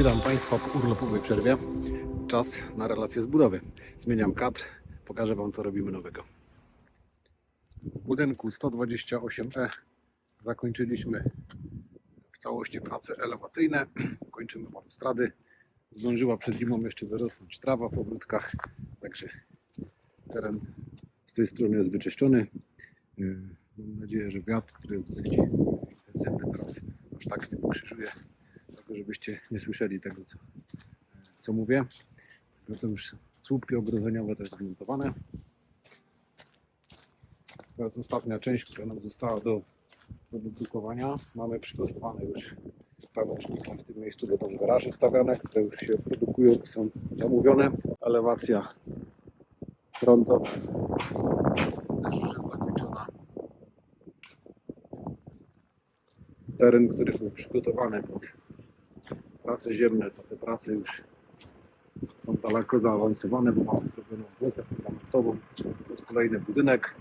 Witam Państwa po urlopowej przerwie. Czas na relację z budowy. Zmieniam kadr, pokażę Wam co robimy nowego. W budynku 128E zakończyliśmy w całości prace elewacyjne. Kończymy balustrady. Zdążyła przed zimą jeszcze wyrosnąć trawa w ogródkach, także teren z tej strony jest wyczyszczony. Mam nadzieję, że wiatr, który jest dosyć intensywny teraz, aż tak nie pokrzyżuje żebyście nie słyszeli tego, co, co mówię. To już słupki ogrodzeniowe też zmontowane. To jest ostatnia część, która nam została do, do wydrukowania. Mamy przygotowane już krawężniki w tym miejscu będą garaże stawiane, które już się produkują są zamówione. Elewacja frontowa też już jest zakończona. Teren, który był przygotowany pod prace ziemne, to te prace już są daleko zaawansowane, bo mamy zrobioną blokę fundamentową. To jest kolejny budynek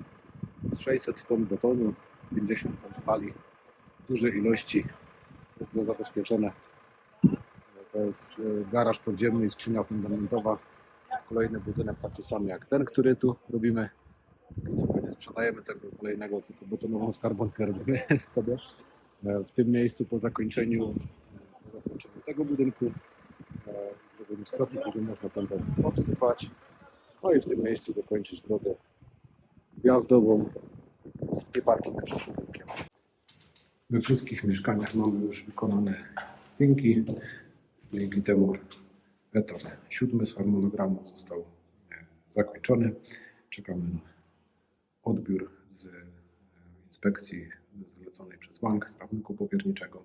z 600 ton betonu, 50 ton stali, duże ilości, dobrze zabezpieczone. To jest e, garaż podziemny i skrzynia fundamentowa. Kolejny budynek taki sam jak ten, który tu robimy. Co nie sprzedajemy tego kolejnego, tylko betonową skarbonkę robimy sobie. E, W tym miejscu po zakończeniu po zakończeniu tego budynku e, zrobimy stropnik, gdzie można dom obsypać. No i w tym miejscu dokończyć drogę wjazdową i parking przed budynkiem. We wszystkich mieszkaniach mamy już wykonane pinki. Dzięki temu etap siódmy z harmonogramu został e, zakończony. Czekamy na odbiór z e, inspekcji zleconej przez bank z rachunku powierniczego,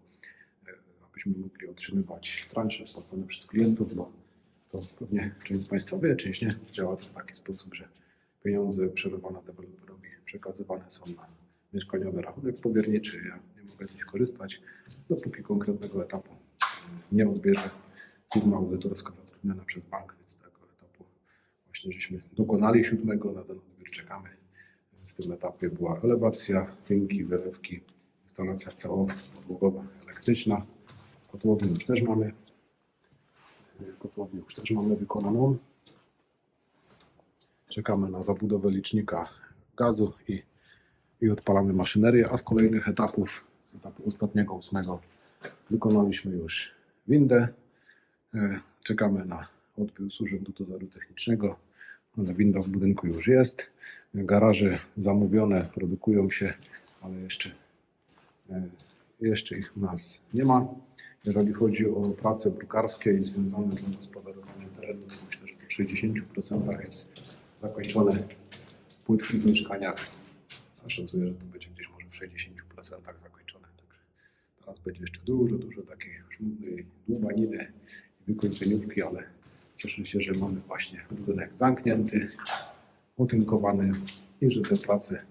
abyśmy mogli otrzymywać transze płacone przez klientów, bo to pewnie część z Państwa wie, część nie. Działa to w taki sposób, że pieniądze przelewane deweloperowi przekazywane są na mieszkaniowy rachunek powierniczy. Ja nie mogę z nich korzystać, dopóki konkretnego etapu nie odbierze firma audytorska zatrudniona przez bank, więc tego etapu właśnie żeśmy dokonali siódmego, na ten odbiór czekamy. W tym etapie była elewacja, tynki, wylewki, instalacja całowa, podłogowa, elektryczna. Kotłownię już też mamy. Kotłownię już też mamy wykonaną. Czekamy na zabudowę licznika gazu i, i odpalamy maszynerię, a z kolejnych etapów, z etapu ostatniego, ósmego, wykonaliśmy już windę. E, Czekamy na odbiór z Urzędu Dozoru Technicznego, ale winda w budynku już jest. Garaże zamówione, produkują się, ale jeszcze, e, jeszcze ich u nas nie ma. Jeżeli chodzi o prace brukarskie i związane z zagospodarowaniem terenu, myślę, że w 60% jest zakończone płytki w mieszkaniach. Szacuję, że to będzie gdzieś może w 60% zakończone. Także teraz będzie jeszcze dużo, dużo takiej żmudnej dłubaniny i wykończeniówki, ale cieszę się, że mamy właśnie budynek zamknięty, otynkowany i że te prace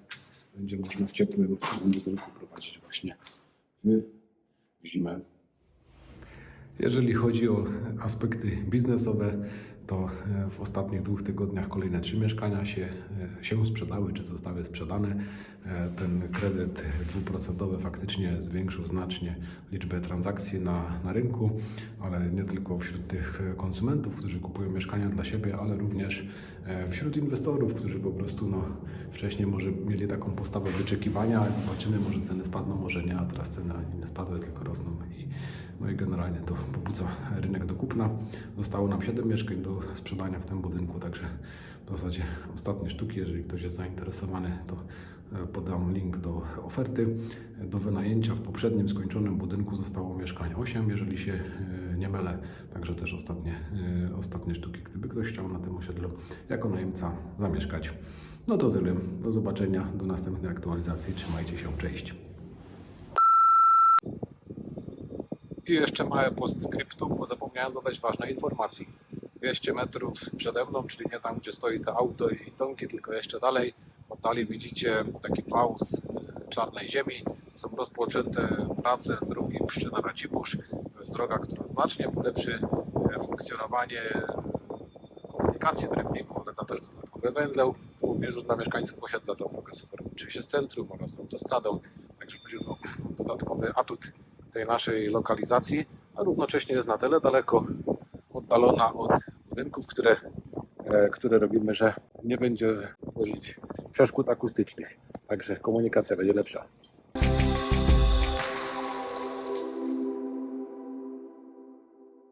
będzie można w ciepłym budynku prowadzić właśnie w zimę. Jeżeli chodzi o aspekty biznesowe, to e, w ostatnich dwóch tygodniach kolejne trzy mieszkania się, e, się sprzedały, czy zostały sprzedane. E, Ten kredyt dwuprocentowy faktycznie zwiększył znacznie liczbę transakcji na, na rynku, ale nie tylko wśród tych konsumentów, którzy kupują mieszkania dla siebie, ale również wśród inwestorów, którzy po prostu no, wcześniej może mieli taką postawę wyczekiwania, zobaczymy, może ceny spadną, może nie, a teraz ceny nie spadły, tylko rosną i, no i generalnie to pobudza rynek do kupna. Zostało nam 7 mieszkań do sprzedania w tym budynku, także w zasadzie ostatnie sztuki, jeżeli ktoś jest zainteresowany, to e, podam link do oferty. Do wynajęcia w poprzednim skończonym budynku zostało mieszkań 8, jeżeli się e, nie mylę, także też ostatnie, e, ostatnie sztuki, gdyby ktoś chciał na tym osiedlu jako najemca zamieszkać. No to tyle, do zobaczenia, do następnej aktualizacji, trzymajcie się, cześć. I jeszcze małe postscriptum, bo zapomniałem dodać ważnej informacji. 200 metrów przede mną, czyli nie tam, gdzie stoi to auto i domki, tylko jeszcze dalej. W oddali widzicie taki z e, czarnej ziemi. Są rozpoczęte prace drogi Pszczyna. To jest droga, która znacznie polepszy e, funkcjonowanie komunikacji w Rybniku, ale też dodatkowy węzeł w pobliżu dla mieszkańców osiedla. Ta droga super się z centrum oraz z autostradą, także będzie to dodatkowy atut tej naszej lokalizacji. a równocześnie jest na tyle daleko oddalona od budynków, które, e, które robimy, że nie będzie tworzyć przeszkód akustycznych. Także komunikacja będzie lepsza.